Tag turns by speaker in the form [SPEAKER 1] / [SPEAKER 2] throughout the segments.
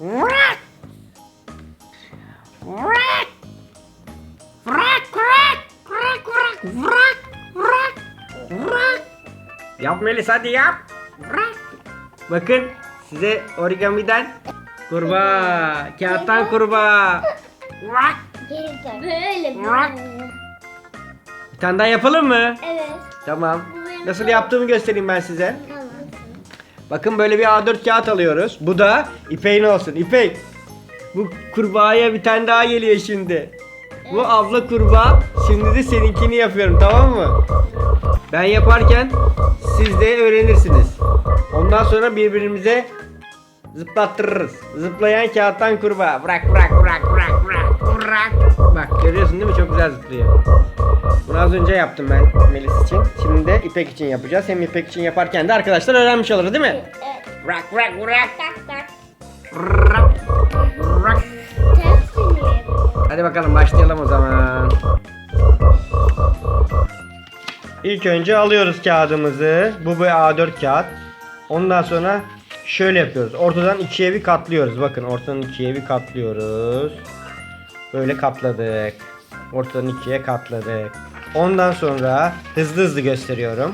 [SPEAKER 1] Vrak. Vrak. Vrak vrak. Vrak vrak. Vrak vrak. Vrak. Yap Melis hadi yap. Vrak. Bakın size origamiden kurbağa. Kağıttan kurbağa. Vrak.
[SPEAKER 2] Böyle
[SPEAKER 1] Vrak.
[SPEAKER 2] böyle.
[SPEAKER 1] Bir tane daha yapalım mı?
[SPEAKER 2] Evet.
[SPEAKER 1] Tamam. Nasıl yaptığımı göstereyim ben size. Bakın böyle bir A4 kağıt alıyoruz. Bu da İpek'in olsun. İpek. Bu kurbağaya bir tane daha geliyor şimdi. Bu abla kurbağa. Şimdi de seninkini yapıyorum tamam mı? Ben yaparken siz de öğrenirsiniz. Ondan sonra birbirimize zıplattırırız. Zıplayan kağıttan kurbağa. Bırak bırak bırak bırak bırak bırak. Bak görüyorsun değil mi? Çok güzel zıplıyor. Bunu az önce yaptım ben Melis için. Şimdi de İpek için yapacağız. Hem İpek için yaparken de arkadaşlar öğrenmiş oluruz değil mi?
[SPEAKER 2] Evet.
[SPEAKER 1] Bırak bırak bırak.
[SPEAKER 2] Tak. Tepsini yapıyorum.
[SPEAKER 1] Hadi bakalım başlayalım o zaman. İlk önce alıyoruz kağıdımızı. Bu bir A4 kağıt. Ondan sonra şöyle yapıyoruz. Ortadan ikiye bir katlıyoruz. Bakın ortadan ikiye bir katlıyoruz. Böyle katladık. Ortadan ikiye katladık. Ondan sonra hızlı hızlı gösteriyorum.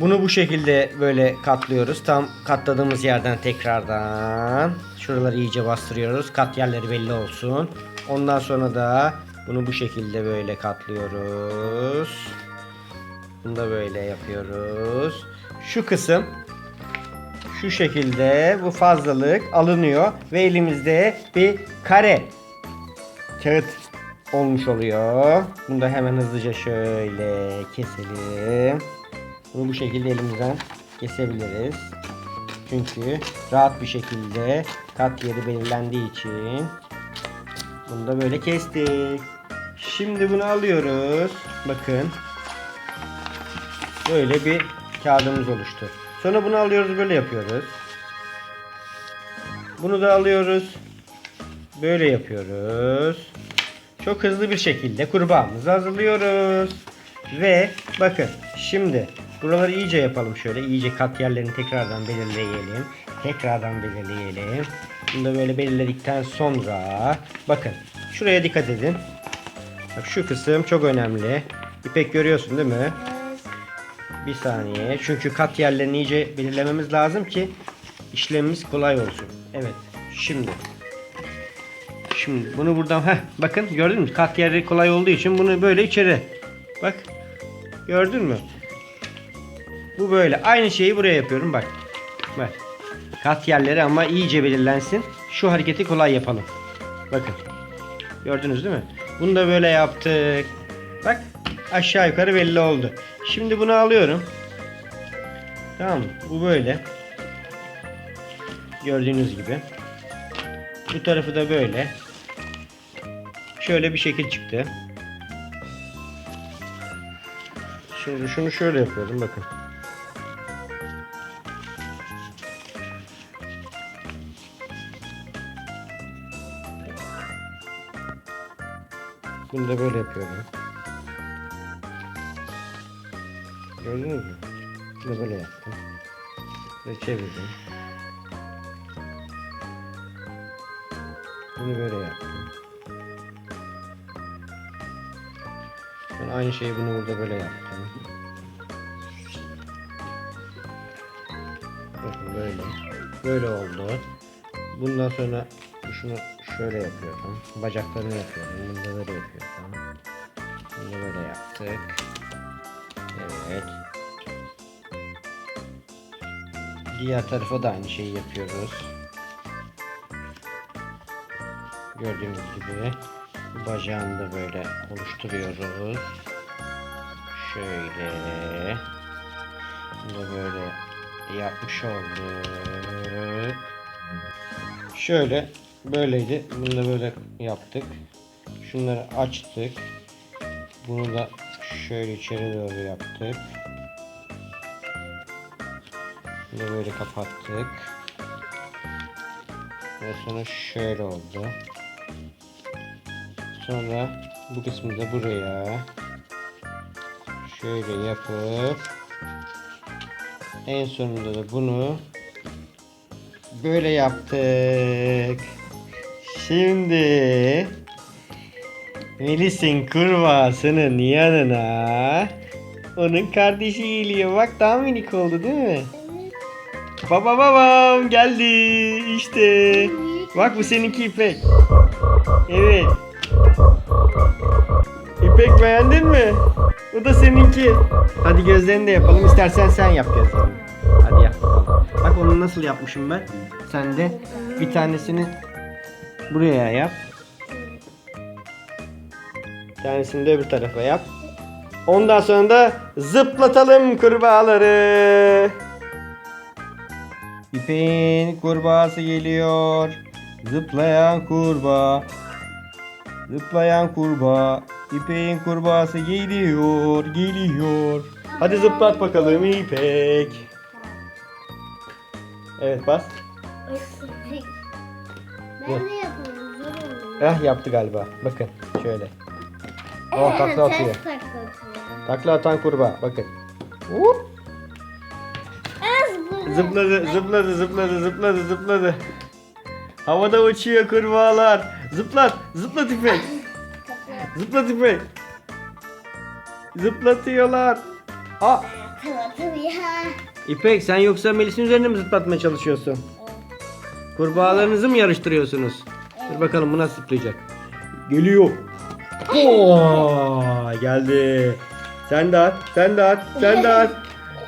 [SPEAKER 1] Bunu bu şekilde böyle katlıyoruz. Tam katladığımız yerden tekrardan şuraları iyice bastırıyoruz. Kat yerleri belli olsun. Ondan sonra da bunu bu şekilde böyle katlıyoruz. Bunu da böyle yapıyoruz. Şu kısım şu şekilde bu fazlalık alınıyor ve elimizde bir kare kağıt olmuş oluyor. Bunu da hemen hızlıca şöyle keselim. Bunu bu şekilde elimizden kesebiliriz. Çünkü rahat bir şekilde kat yeri belirlendiği için bunu da böyle kestik. Şimdi bunu alıyoruz. Bakın. Böyle bir kağıdımız oluştu. Sonra bunu alıyoruz böyle yapıyoruz. Bunu da alıyoruz. Böyle yapıyoruz. Çok hızlı bir şekilde kurbağamızı hazırlıyoruz. Ve bakın şimdi buraları iyice yapalım şöyle. iyice kat yerlerini tekrardan belirleyelim. Tekrardan belirleyelim. Bunu da böyle belirledikten sonra bakın şuraya dikkat edin. Bak şu kısım çok önemli. İpek görüyorsun değil mi? Bir saniye. Çünkü kat yerlerini iyice belirlememiz lazım ki işlemimiz kolay olsun. Evet. Şimdi. Şimdi bunu buradan heh, bakın gördün mü? Kat yeri kolay olduğu için bunu böyle içeri. Bak. Gördün mü? Bu böyle. Aynı şeyi buraya yapıyorum bak. Bak. Kat yerleri ama iyice belirlensin. Şu hareketi kolay yapalım. Bakın. Gördünüz değil mi? Bunu da böyle yaptık. Bak aşağı yukarı belli oldu. Şimdi bunu alıyorum. Tamam mı? Bu böyle. Gördüğünüz gibi. Bu tarafı da böyle. Şöyle bir şekil çıktı. Şimdi şunu şöyle yapıyorum bakın. Bunu da böyle yapıyorum. Gördünüz mü? Bunu böyle yaptım. Ve çevirdim. Bunu böyle yaptım. Aynı şeyi bunu burada böyle yaptım. Bakın böyle. Böyle oldu. Bundan sonra şunu şöyle yapıyorum. Bacaklarını yapıyorum. Bunu da böyle yapıyorum. Bunu böyle yaptık. Evet. Diğer tarafa da aynı şeyi yapıyoruz. Gördüğünüz gibi bacağını da böyle oluşturuyoruz. Şöyle. Bunu böyle yapmış olduk. Şöyle böyleydi. Bunu da böyle yaptık. Şunları açtık. Bunu da şöyle içeri doğru yaptık. Bunu böyle kapattık. Ve sonra şöyle oldu. Sonra bu kısmı da buraya şöyle yapıp en sonunda da bunu böyle yaptık. Şimdi Melis'in kurbağasının yanına onun kardeşi geliyor. Bak daha minik oldu değil mi? Baba babam geldi işte. Bak bu seninki İpek. Evet. İpek beğendin mi? Bu da seninki. Hadi gözlerini de yapalım. İstersen sen yap gözlerini. Hadi yap. Bak onu nasıl yapmışım ben. Sen de bir tanesini buraya yap. Bir tanesini de öbür tarafa yap. Ondan sonra da zıplatalım kurbağaları. İpek'in kurbağası geliyor. Zıplayan kurbağa. Zıplayan kurbağa. İpek'in kurbağası geliyor, geliyor. Hadi zıplat bakalım İpek. Evet bas.
[SPEAKER 2] Ben de yapalım. Zor oluyor.
[SPEAKER 1] Eh yaptı galiba. Bakın şöyle. Oh takla atıyor.
[SPEAKER 2] Ters takla atıyor.
[SPEAKER 1] Takla atan kurbağa. Bakın. Hop.
[SPEAKER 2] Az.
[SPEAKER 1] Zıpladı, zıpladı, zıpladı, zıpladı, zıpladı. Havada uçuyor kurbağalar. Zıplat, zıplat İpek. Zıplat İpek. Zıplatıyorlar. Aa. İpek sen yoksa Melis'in üzerine mi zıplatmaya çalışıyorsun? Kurbağalarınızı mı yarıştırıyorsunuz? Dur bakalım bu nasıl zıplayacak. Geliyor. Oo, geldi. Sen de at, sen de at, sen de at.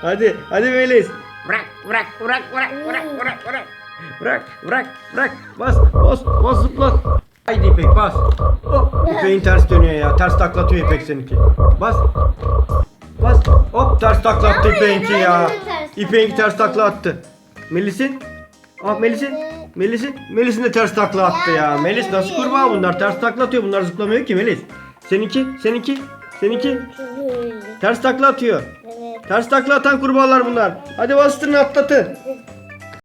[SPEAKER 1] Hadi, hadi Melis. Bırak, bırak, bırak, bırak, bırak, bırak, bırak. Bırak, bırak, bırak. Bas, bas, bas zıplat. Haydi İpek bas. Hop, İpek'in ters dönüyor ya. Ters taklatıyor İpek seninki. Bas. Bas. Hop ters takla attı
[SPEAKER 2] Ama
[SPEAKER 1] İpek'inki ya.
[SPEAKER 2] de ters
[SPEAKER 1] İpek'inki
[SPEAKER 2] takla
[SPEAKER 1] ters takla attı. Melis'in? Ah Melis'in? Melis'in? Melis'in de ters takla attı ya. Melis nasıl kurbağa bunlar? Ters takla atıyor. Bunlar zıplamıyor ki Melis. Seninki? Seninki? Seninki? Ters takla atıyor. Ters takla atan kurbağalar bunlar. Hadi bastırın atlatın.